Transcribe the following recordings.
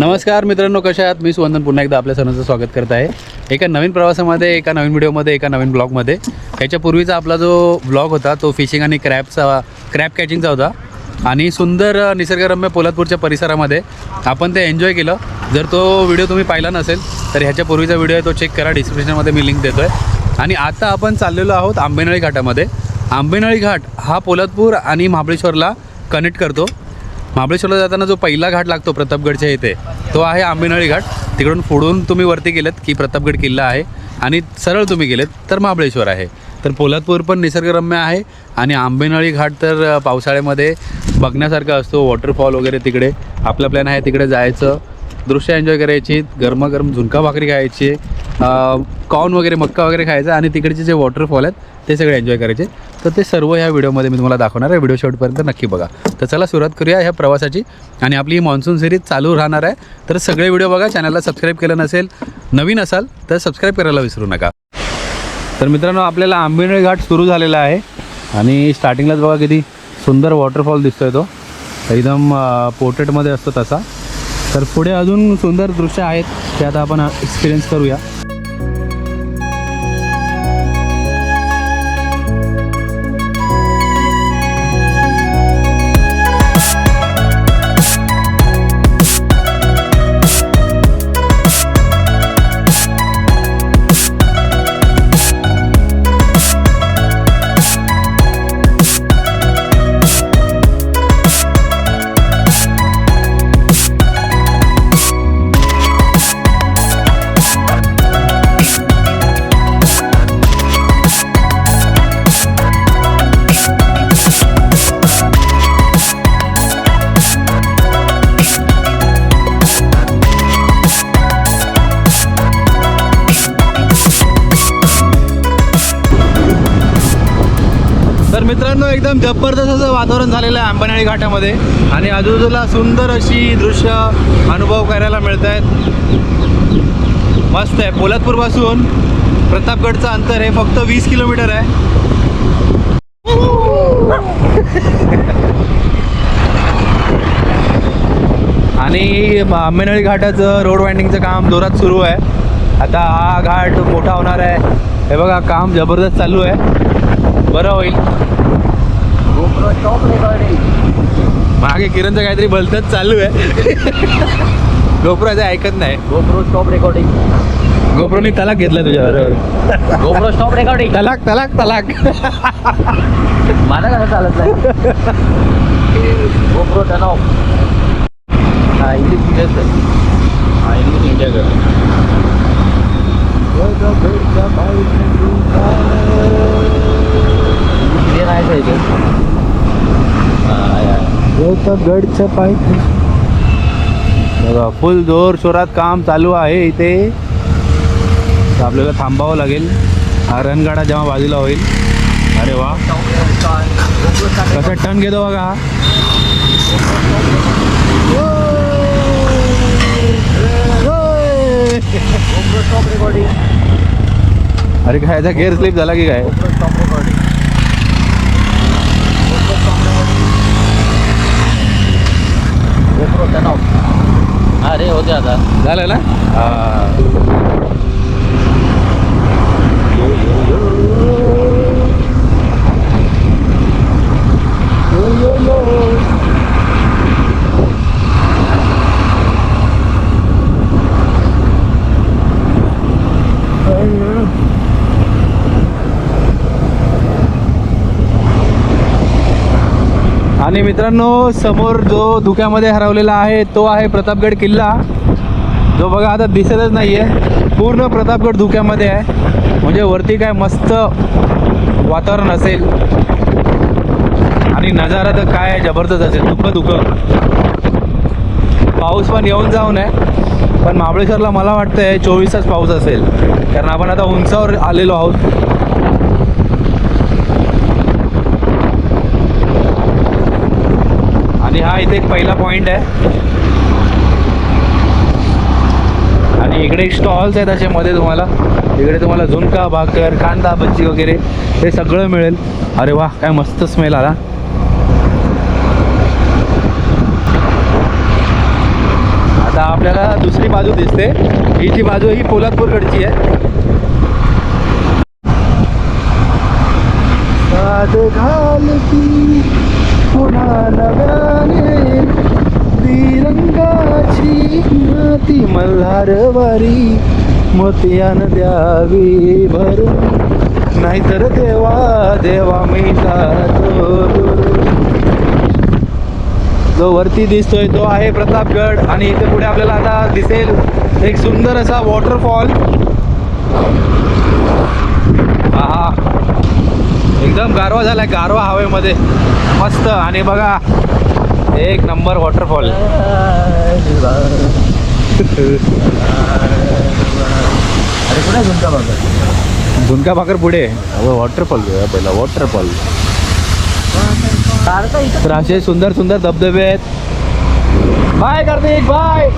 नमस्कार मित्रांनो कशा आहात? मी सुवंदन. पुन्हा एकदा आपल्या सर्वांचं स्वागत करत आहे. एका नवीन प्रवासामध्ये एका नवीन व्हिडिओमध्ये एका नवीन ब्लॉगमध्ये. ह्याच्यापूर्वीचा आपला जो ब्लॉग होता तो फिशिंग आणि क्रॅपचा क्रॅप कॅचिंगचा होता. आणि सुंदर निसर्गरम्य पोलादपूरच्या परिसरामध्ये आपण ते एन्जॉय केलं. जर तो व्हिडिओ तुम्ही पाहिला नसेल तर ह्याच्यापूर्वीचा व्हिडिओ आहे तो चेक करा. डिस्क्रिप्शनमध्ये मी लिंक देतो आहे आणि आता आपण चाललेलो आहोत आंबेनळी घाटामध्ये. आंबेनळी घाट हा पोलादपूर आणि महाबळेश्वरला कनेक्ट करतो. महाबळेश्वरला जाताना जो पहिला घाट लागतो प्रतापगडच्या इथे तो आहे आंबेनळी घाट. तिकडून फोडून तुम्ही वरती गेलेत की प्रतापगड किल्ला आहे आणि सरळ तुम्ही गेलेत तर महाबळेश्वर आहे. तर पोलादपूर पण निसर्गरम्य आहे आणि आंबेनळी घाट तर पावसाळ्यामध्ये बघण्यासारखा असतो. वॉटरफॉल वगैरे तिकडे आपला प्लॅन आहे तिकडे जायचं. दृश्य एन्जॉय करायची गरमागरम झुणका भाकरी खायची कॉर्न वगैरे मक्का वगैरे खायचा आणि तिकडचे जे वॉटरफॉल आहेत ते सगळे एन्जॉय करायचे. तर ते सर्व ह्या व्हिडिओमध्ये मी तुम्हाला दाखवणार आहे. व्हिडिओ शेवटपर्यंत नक्की बघा. तर चला सुरुवात करूया ह्या प्रवासाची. आणि आपली ही मान्सून सिरीज चालू राहणार आहे. तर सगळे व्हिडिओ बघा. चॅनलला सबस्क्राईब केलं नसेल नवीन असाल तर सबस्क्राईब करायला विसरू नका. तर मित्रांनो आपल्याला आंबिनळी घाट सुरू झालेला आहे. आणि स्टार्टिंगलाच बघा किती सुंदर वॉटरफॉल दिसतोय तो. एकदम पोर्ट्रेटमध्ये असतो तसा. तर पुढे अजून सुंदर दृश्य आहेत ते आता आपण एक्सपिरियन्स करूया. एकदम जबरदस्त असं वातावरण झालेलं आहे आंबेनळी घाटामध्ये. आणि आजूबाजूला सुंदर अशी दृश्य अनुभव करायला मिळत आहेत मस्त आहे. पोलादपूरपासून प्रतापगडचं अंतर हे फक्त वीस किलोमीटर आहे. आणि आंबेनळी घाटाचं रोड वाइंडिंगचं काम जोरात सुरू आहे. आता हा घाट मोठा होणार आहे. हे बघा काम जबरदस्त चालू आहे. बरं होईल. मागे किरणचं काहीतरी भलतच चालू आहे. गोप्रोचं ऐकत नाही. GoPro stop recording. गोप्रोनी तलाक घेतला तुझ्या बरोबर GoPro stop recording. तलाक तलाक तलाक. माझं कसं चालत नाही? turn off. हा इंग्लिश हा इंडिया कर इथे. गडचं पाय बघा फुल जोर शोरात काम चालू आहे इथे. तर आपल्याला थांबावं लागेल. हा रणगाडा जेव्हा बाजूला होईल. अरे वा. कसं टन घेतो बघा हा. अरे काय याचा गेअर स्लिप झाला की काय? अरे होते आता. झालं ना? हा. मित्रांनो समोर जो धुक्यामध्ये हरवलेला आहे तो आहे प्रतापगड किल्ला. जो बघा आता दिसतच नाही आहे पूर्ण प्रतापगड धुक्यामध्ये आहे. म्हणजे वरती काय मस्त वातावरण असेल. आणि नजारा तर काय जबरदस्त असेल. दुःख दुःख. पाऊस पण येऊन जाऊन आहे. पण महाबळेश्वरला मला वाटतं आहे चोवीस तास पाऊस असेल. कारण आपण आता उंचावर आलेलो आहोत. आणि हा इथे एक पहिला पॉईंट आहे. आणि इकडे स्टॉल्स आहेत असे मध्ये तुम्हाला. इकडे तुम्हाला झुणका भाकर कांदा भजी वगैरे हे सगळं मिळेल. अरे वा काय मस्त स्मेल आला. आता आपल्याला दुसरी बाजू दिसते. ही जी बाजू ही पोलादपूरकडची आहे. घालती पुन्हा नव्याने तिरंगाची माती मल्हारवारी मोतियान द्यावी भरून. नाहीतर देवा देवा मी जो वरती दिसतोय तो आहे प्रतापगड आणि इथे पुढे आपल्याला आता दिसेल एक सुंदर असा वॉटरफॉल हा एकदम गारवा झालाय गारवा हवेमध्ये. मस्त. आणि बघा एक नंबर वॉटरफॉल अरे कुठे बाबा झुणका भाकर पुढे. वॉटरफॉल पहिला वॉटरफॉल तर असे सुंदर सुंदर धबधबे आहेत. बाय कार्तिक बाय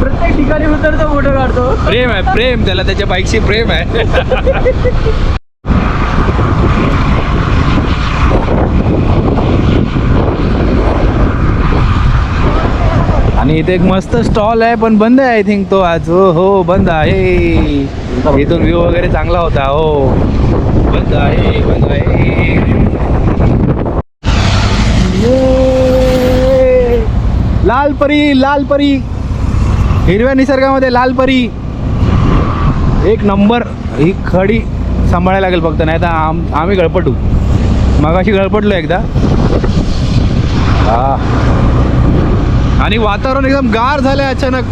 प्रत्येक ठिकाणी उतरतो फोटो काढतो. प्रेम आहे प्रेम त्याला त्याच्या बाईकशी प्रेम आहे. आणि इथे एक मस्त स्टॉल आहे पण बंद आहे आय थिंक तो आज. हो हो बंद आहे. इथून व्ह्यू वगैरे चांगला होता हो. बंद आहे बंद आहे ये. लाल परी लाल परी. हिरव्या निसर्गामध्ये लाल परी. एक नंबर. ही खडी सांभाळायला लागेल फक्त नाही तर आम आम्ही गळपटू. मगाशी गळपटलो एकदा. हा आणि वातावरण एकदम गार झालंय अचानक.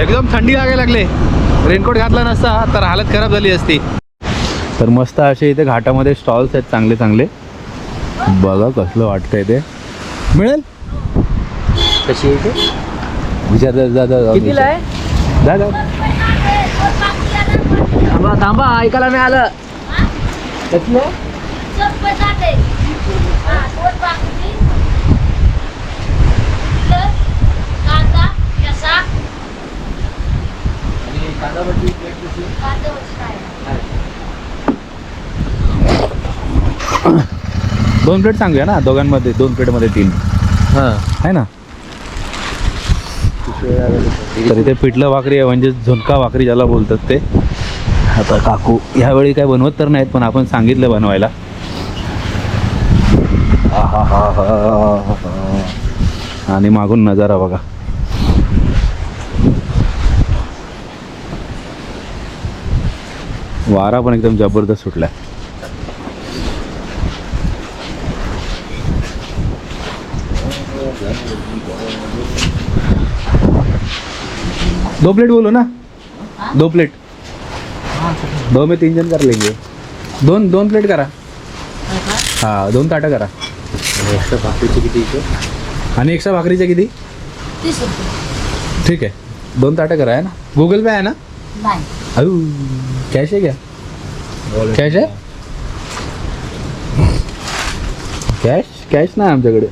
एकदम थंडी लागायला लागले. रेनकोट घातला नसता तर हालत खराब झाली असती. तर मस्त असे इथे घाटामध्ये स्टॉल्स आहेत चांगले चांगले बघा कसलं वाटतंय ते. मिळेल? कशी आहे ते विचार जा- कितीला आहे? जा थांबा थांबा ऐकायला नाही आलं कसलं हा दोन प्लेट सांगूया ना दोघांमध्ये दोन प्लेटमध्ये तीन. हां. आहे ना? तर इथे पिठलं भाकरी आहे म्हणजे झुणका भाकरी ज्याला बोलतात ते. आता काकू ह्यावेळी काय बनवत तर नाहीत पण आपण सांगितलं बनवायला. आणि मागून नजारा बघा. वारा पण एकदम जबरदस्त सुटला दो प्लेट बोलो ना। दो प्लेट। दो में तीन जण कर लेंगे। दोन दोन प्लेट करा। हा दोन ताटं करा। एक्स्ट्रा भाकरीची किती आणि एक्स्ट्रा भाकरीचे किती? ठीक आहे. दोन ताटं करा आहे ना? गुगल पे आहे ना? नाही. अऊ कॅश आहे क्या? कॅश आहे? कॅश कॅश नाही आमच्याकडे.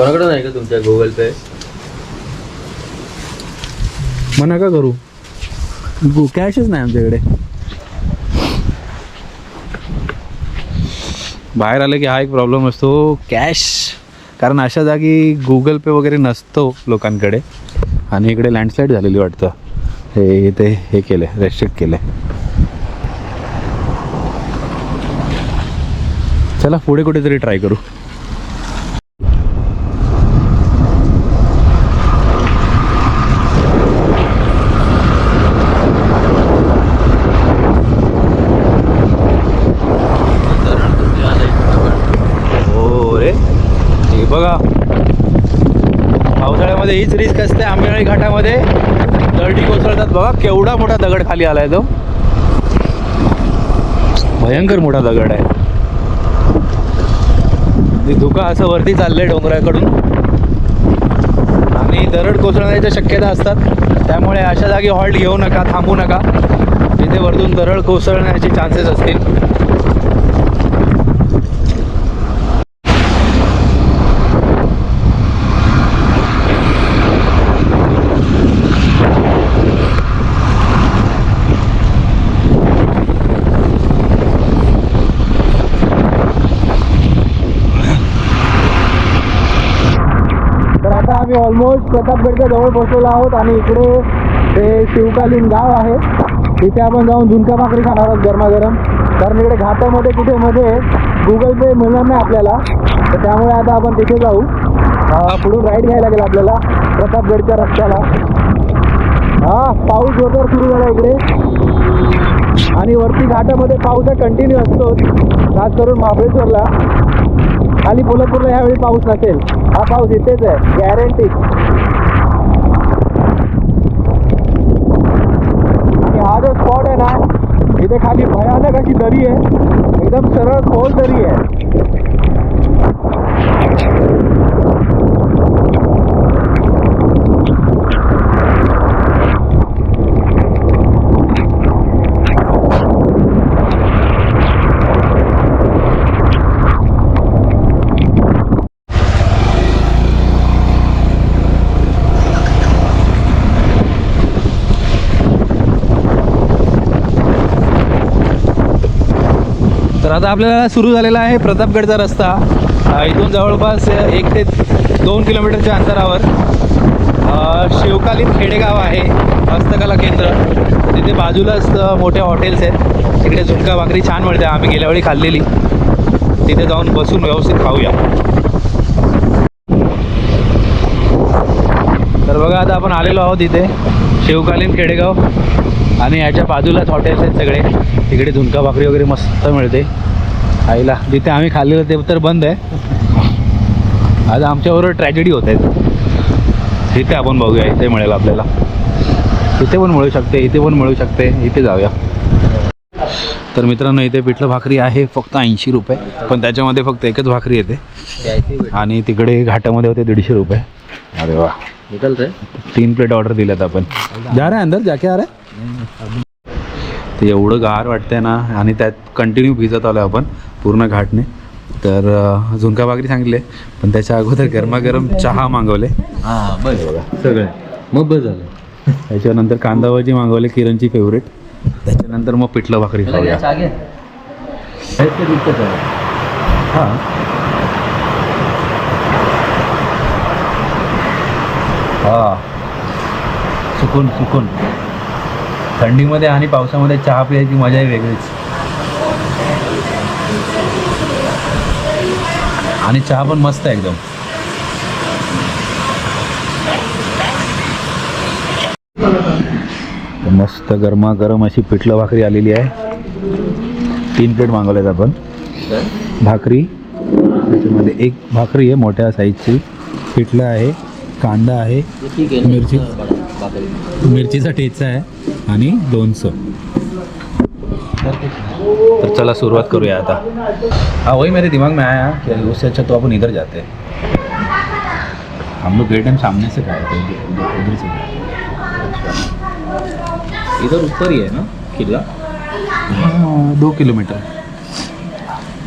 कोणाकडे नाही का तुमच्या गुगल पे मग नका करू? गु कॅशच नाही आमच्याकडे. बाहेर आलं की हा एक प्रॉब्लेम असतो. कॅश कारण अशा जागी गुगल पे वगैरे नसतो लोकांकडे. आणि इकडे लँडस्लाईड झालेली वाटतं. हे इथे हे केलं आहे रेस्ट्रिक्ट केलं आहे चला पुढे कुठेतरी ट्राय करू हो रे हे बघा घाटामध्ये हीच रिस्क असते. आंबेवाळी घाटामध्ये दरडी कोसळतात बघा. केवढा मोठा दगड खाली आलाय तो. भयंकर मोठा दगड आहे. धुका असं वरती चाललंय डोंगराकडून. आणि दरड कोसळण्याच्या शक्यता असतात. त्यामुळे अशा जागी हॉल्ट घेऊ नका थांबू नका. तिथे वरतून दरड कोसळण्याचे चान्सेस असतील. ऑलमोस्ट प्रतापगडच्या जवळ पोहोचलेलो आहोत आणि इकडे ते शिवकालीन गाव आहे. तिथे आपण जाऊन झुणका भाकरी खाणार आहोत गरमागरम. कारण इकडे घाटामध्ये कुठे मध्ये गुगल पे मिळणार नाही आपल्याला. तर त्यामुळे आता आपण तिथे जाऊ. पुढून राईड घ्यायला लागेल आपल्याला प्रतापगडच्या रस्त्याला. हा पाऊस जोरदार सुरू झाला इकडे. आणि वरती घाटामध्ये पाऊस हा कंटिन्यू असतो खास करून महाबळेश्वरला. खाली कोल्हापूरला यावेळी पाऊस नसेल. हा पाऊस इथेच आहे गॅरंटी आणि हा जो स्पॉट आहे ना इथे खाली भयानक अशी दरी आहे. एकदम सरळ खोल दरी आहे. आता आपल्याला सुरू झालेला आहे प्रतापगडचा रस्ता. इथून जवळपास एक ते दोन किलोमीटरच्या अंतरावर. शिवकालीन खेडेगाव आहे हस्तकला केंद्र. तिथे बाजूलाच मोठ्या मोठे हॉटेल्स आहेत. तिकडे झुणका भाकरी छान मिळते आम्ही गेल्या वेळी खाल्लेली. तिथे जाऊन बसून व्यवस्थित खाऊया. तर बघा आता आपण आलेलो आहोत इथे शिवकालीन खेडेगाव. आणि याच्या बाजूलाच हॉटेल्स आहेत सगळे. तिकडे झुणका भाकरी वगैरे मस्त मिळते. आईला. जिथे आम्ही खाल्लेलं ते तर बंद आहे. आज आमच्याबरोबर ट्रॅजेडी होत आहेत इथे आपण बघूया इथे मिळेल आपल्याला. इथे पण मिळू शकते इथे पण मिळू शकते. इथे जाऊया. तर मित्रांनो इथे पिठलं भाकरी आहे फक्त ऐंशी रुपये. पण त्याच्यामध्ये फक्त एकच भाकरी येते. आणि तिकडे घाटामध्ये होते दीडशे रुपये. अरे वा. तीन प्लेट ऑर्डर दिल्यात आपण. जा रे अंदर जाके आ रे. ते एवढं गार वाटतंय ना आणि त्यात कंटिन्यू भिजत आलो आपण. पूर्ण घाटने तर झुणका भाकरी सांगितले पण त्याच्या अगोदर गरमागरम चहा मागवले. हा बस बघा. सगळे. मग बस झालं. त्याच्यानंतर कांदा भाजी मागवले किरणची फेवरेट त्याच्यानंतर मग पिठलं भाकरी खाऊया. हां. हां. सुकून सुकून. थंडीमध्ये आणि पावसामध्ये चहा पिण्याची मजाही वेगळीच. आणि चहा पण मस्त आहे एकदम. मस्त गरमागरम अशी पिठलं भाकरी आलेली आहे. तीन प्लेट मागवल्यात आपण. भाकरी त्याच्यामध्ये एक भाकरी आहे मोठ्या साईजची. पिठलं आहे कांदा आहे मिरची. मिरचीचा ठेचा आहे आणि लोणचं तर चला सुरुवात करूया आता. हाँ वही मेरे दिमाग में आया कि उससे अच्छा तो अपन इधर जाते हैं। हम लोग गेट टाइम सामने से खाए थे उधर उधर से इधर ऊपर ही है ना किला? हाँ, दो किलोमीटर।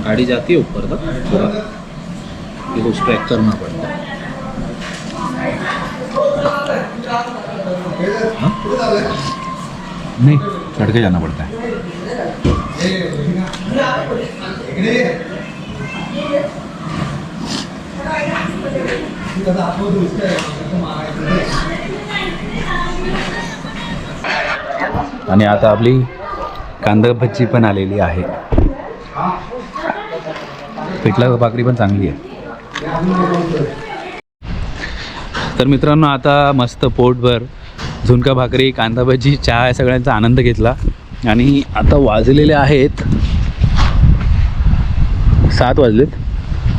गाड़ी जाती है ऊपर तक पूरा फिर उस ट्रैक करना पड़ता है? नहीं चढ़ के जाना पड़ता है। आणि आता आपली कांदा भज्जी पण आलेली आहे. पिठला भाकरी पण चांगली आहे. तर मित्रांनो आता मस्त पोटभर झुणका भाकरी कांदा भजी चहा या सगळ्यांचा आनंद घेतला. आणि आता वाजलेले आहेत सात वाजलेत.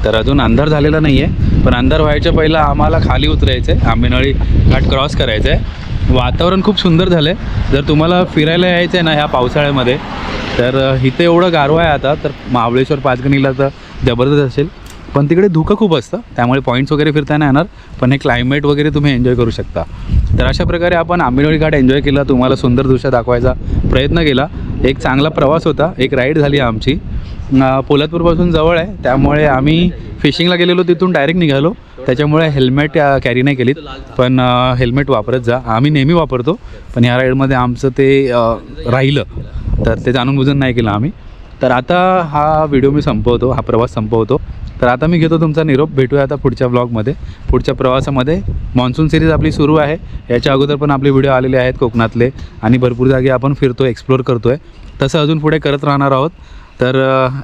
तर अजून अंधार झालेला नाही आहे पण अंधार व्हायच्या पहिला आम्हाला खाली उतरायचं आहे आंबेनळी घाट क्रॉस करायचं आहे वातावरण खूप सुंदर झालं आहे जर तुम्हाला फिरायला यायचं आहे ना ह्या पावसाळ्यामध्ये तर इथे एवढं गारवा आहे आता तर महाबळेश्वर पाचगणीला तर जबरदस्त असेल. पण तिकडे धुकं खूप असतं. त्यामुळे पॉईंट्स वगैरे फिरता नाही येणार. पण हे क्लायमेट वगैरे तुम्ही एन्जॉय करू शकता. तर अशा प्रकारे आपण आंबेनळी घाट एन्जॉय केला तुम्हाला सुंदर दृश्य दाखवायचा प्रयत्न केला. एक चांगला प्रवास होता एक राईड झाली आमची. पोलादपूरपासून जवळ आहे त्यामुळे आम्ही फिशिंगला गेलेलो तिथून डायरेक्ट निघालो. त्याच्यामुळे हेल्मेट कॅरी नाही केलीत. पण हेल्मेट वापरत जा. आम्ही नेहमी वापरतो पण ह्या राईडमध्ये आमचं ते राहिलं. तर ते जाणून बुजून नाही केलं आम्ही. तर आता हा व्हिडिओ मी संपवतो हा प्रवास संपवतो. तर आता मी घेतो तुमचा निरोप. भेटूया आता पुढच्या ब्लॉगमध्ये पुढच्या प्रवासामध्ये. मान्सून सिरीज आपली सुरू आहे. याच्या अगोदर पण आपले व्हिडिओ आलेले आहेत कोकणातले. आणि भरपूर जागे आपण फिरतो एक्सप्लोर करतो आहे तसं अजून पुढे करत राहणार आहोत. तर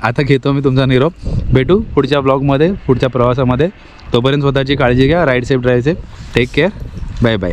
आता घेतो मी तुमचा निरोप. भेटू पुढच्या ब्लॉगमध्ये पुढच्या प्रवासामध्ये. तोपर्यंत स्वतःची काळजी घ्या. Ride safe drive safe take care bye bye